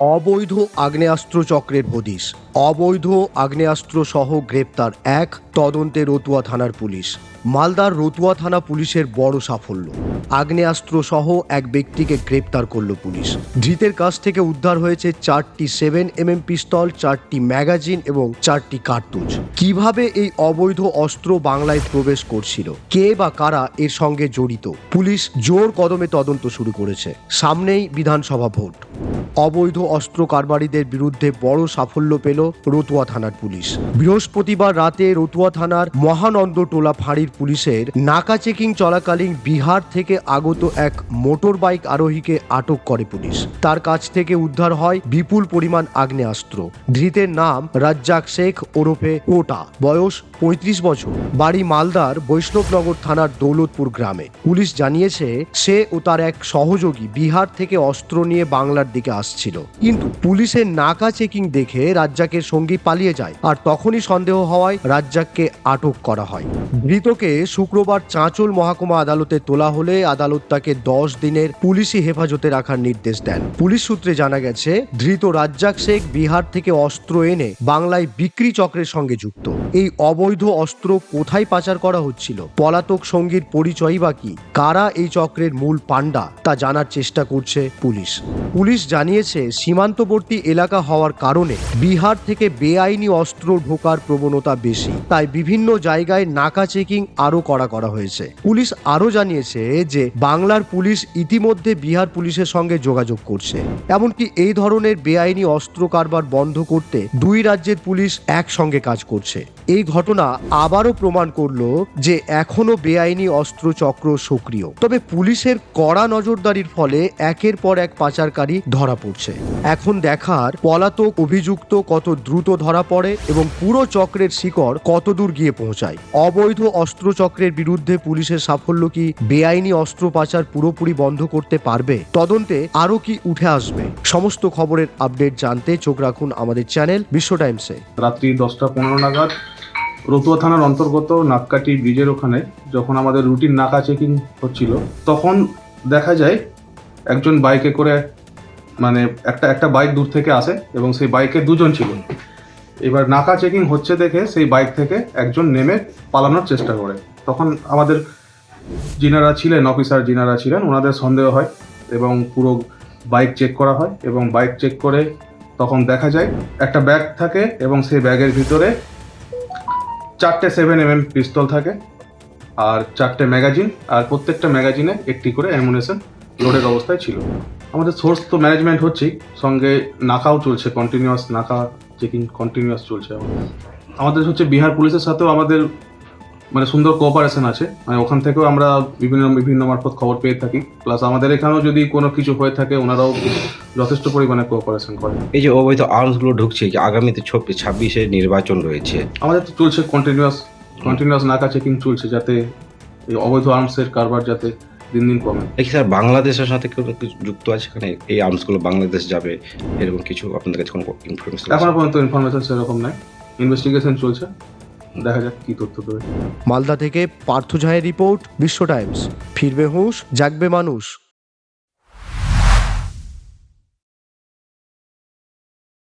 অবৈধ আগ্নেয়াস্ত্র চক্রের হদিশ। অবৈধ আগ্নেয়াস্ত্র সহ গ্রেপ্তার এক তদন্তে রতুয়া থানার পুলিশ। মালদার রতুয়া থানা পুলিশের বড় সাফল্য। আগ্নেয়াস্ত্র সহ এক ব্যক্তিকে গ্রেপ্তার করল পুলিশ। ধৃতের কাছ থেকে উদ্ধার হয়েছে চারটি সেভেন এমএম পিস্তল, চারটি ম্যাগাজিন এবং চারটি কার্তুজ। কীভাবে এই অবৈধ অস্ত্র বাংলায় প্রবেশ করছিল? কে বা কারা এর সঙ্গে জড়িত? পুলিশ জোর কদমে তদন্ত শুরু করেছে। সামনেই বিধানসভা ভোট। অবৈধ অস্ত্র কারবারিদের বিরুদ্ধে বড় সাফল্য পেল রতুয়া থানার পুলিশ। বৃহস্পতিবার রাতে রতুয়া থানার মহানন্দটোলা ফাঁড়ির পুলিশের নাকা চেকিং চলাকালীন বিহার থেকে আগত এক মোটর বাইক আরোহীকে আটক করে পুলিশ। তার কাছ থেকে উদ্ধার হয় বিপুল পরিমাণ আগ্নেয়াস্ত্র। ধৃতের নাম রাজ্জাক শেখ ওরফে ওটা। বয়স পঁয়ত্রিশ বছর। বাড়ি মালদার বৈষ্ণবনগর থানার দৌলতপুর গ্রামে। পুলিশ জানিয়েছে, সে ও তার এক সহযোগী বিহার থেকে অস্ত্র নিয়ে বাংলার দিকে আসছিল কিন্তু পুলিশের নাকা চেকিং দেখে রাজ্জাকের সঙ্গী পালিয়ে যায় আর তখনই সন্দেহ হওয়ায় রাজ্জাককে আটক করা হয়। ধৃতকে শুক্রবার চাঁচল মহকুমা আদালতে তোলা হলে আদালত তাকে দশ দিনের পুলিশি হেফাজতে রাখার নির্দেশ দেন। পুলিশ সূত্রে জানা গেছে, ধৃত রাজ্জাক শেখ বিহার থেকে অস্ত্র এনে বাংলায় বিক্রি চক্রের সঙ্গে যুক্ত। এই অবৈধ অস্ত্র কোথায় পাচার করা হচ্ছিল? পলাতক সঙ্গীর পরিচয় বা কি? কারা এই চক্রের মূল পাণ্ডা? তা জানার চেষ্টা করছে পুলিশ। পুলিশ জানিয়েছে, সীমান্তবর্তী এলাকা হওয়ার কারণে বিহার থেকে বেআইনি অস্ত্র ঢোকার প্রবণতা বেশি। তাই বিভিন্ন জায়গায় নাকা চেকিং আরও করা করা হয়েছে। পুলিশ আরও জানিয়েছে যে, বাংলার পুলিশ ইতিমধ্যে বিহার পুলিশের সঙ্গে যোগাযোগ করছে। এমনকি এই ধরনের বেআইনি অস্ত্র কারবার বন্ধ করতে দুই রাজ্যের পুলিশ একসঙ্গে কাজ করছে। এই ঘটনা আবারও প্রমাণ করল যে এখনও বেআইনি অস্ত্র চক্র সক্রিয়। তবে পুলিশের কড়া নজরদারির ফলে একের পর এক পাচারকারী ধরা পড়ছে। এখন দেখার পলাতক অভিযুক্ত কত দ্রুত ধরা পড়ে এবং পুরো চক্রের শিকড় কত দূর গিয়ে পৌঁছায়। অবৈধ অস্ত্র চক্রের বিরুদ্ধে পুলিশের সাফল্য কি বেআইনি অস্ত্র পাচার পুরোপুরি বন্ধ করতে পারবে? তদন্তে আরও কি উঠে আসবে? সমস্ত খবরের আপডেট জানতে চোখ রাখুন আমাদের চ্যানেল বিশ্ব টাইমসে। রাত্রি দশটা পনেরো নাগাদ রতুয়া থানার অন্তর্গত নাককাটি ব্রিজের ওখানে যখন আমাদের রুটিন নাকা চেকিং হচ্ছিল, তখন দেখা যায় একজন বাইকে করে মানে একটা একটা বাইক দূর থেকে আসে এবং সেই বাইকে দুজন ছিল এবার নাকা চেকিং হচ্ছে দেখে সেই বাইক থেকে একজন নেমে পালানোর চেষ্টা করে। তখন আমাদের যিনারা ছিলেন অফিসার যিনারা ছিলেন, ওনাদের সন্দেহ হয় এবং পুরো বাইক চেক করা হয় এবং বাইক চেক করে তখন দেখা যায় একটা ব্যাগ থাকে এবং সেই ব্যাগের ভিতরে চারটে সেভেন এম এম পিস্তল থাকে আর চারটে ম্যাগাজিন আর প্রত্যেকটা ম্যাগাজিনে একটি করে অ্যামুনেশন লোডের অবস্থায় ছিল। আমাদের সোর্স তো ম্যানেজমেন্ট হচ্ছেই সঙ্গে নাকাও চলছে কন্টিনিউয়াস নাকা চেকিং কন্টিনিউয়াস চলছে। আমাদের হচ্ছে বিহার পুলিশের সাথেও আমাদের মানে সুন্দর কোঅপারেশন আছে। মানে ওখান থেকেও আমরা বিভিন্ন বিভিন্ন মারফত খবর পেয়ে থাকি। প্লাস আমাদের এখানেও যদি কোনো কিছু হয়ে থাকে ওনারাও যথেষ্ট পরিমাণে কোঅপারেশন করে এই যে অবৈধ আর্মসগুলো ঢুকছে যে আগামীতে ছাব্বিশে নির্বাচন রয়েছে। আমাদের তো চলছে কন্টিনিউয়াস কন্টিনিউয়াস নাকা চেকিং চলছে যাতে এই অবৈধ আর্মসের কারবার যাতে দিন দিন কমে। এই স্যার বাংলাদেশের সাথে কোনো কিছু যুক্ত আছে? এখানে এই আর্মসগুলো বাংলাদেশ যাবে এরকম কিছু আপনাদের কাছে কোনো ইনফরমেশন এখনও পর্যন্ত ইনফরমেশন সেরকম নাই। ইনভেস্টিগেশন চলছে। দেখা যাক কি তথ্য দেবে। মালদা থেকে পার্থ ঝায়ের রিপোর্ট বিশ্ব টাইমস। ফিরবে হুঁশ জাগবে মানুষ।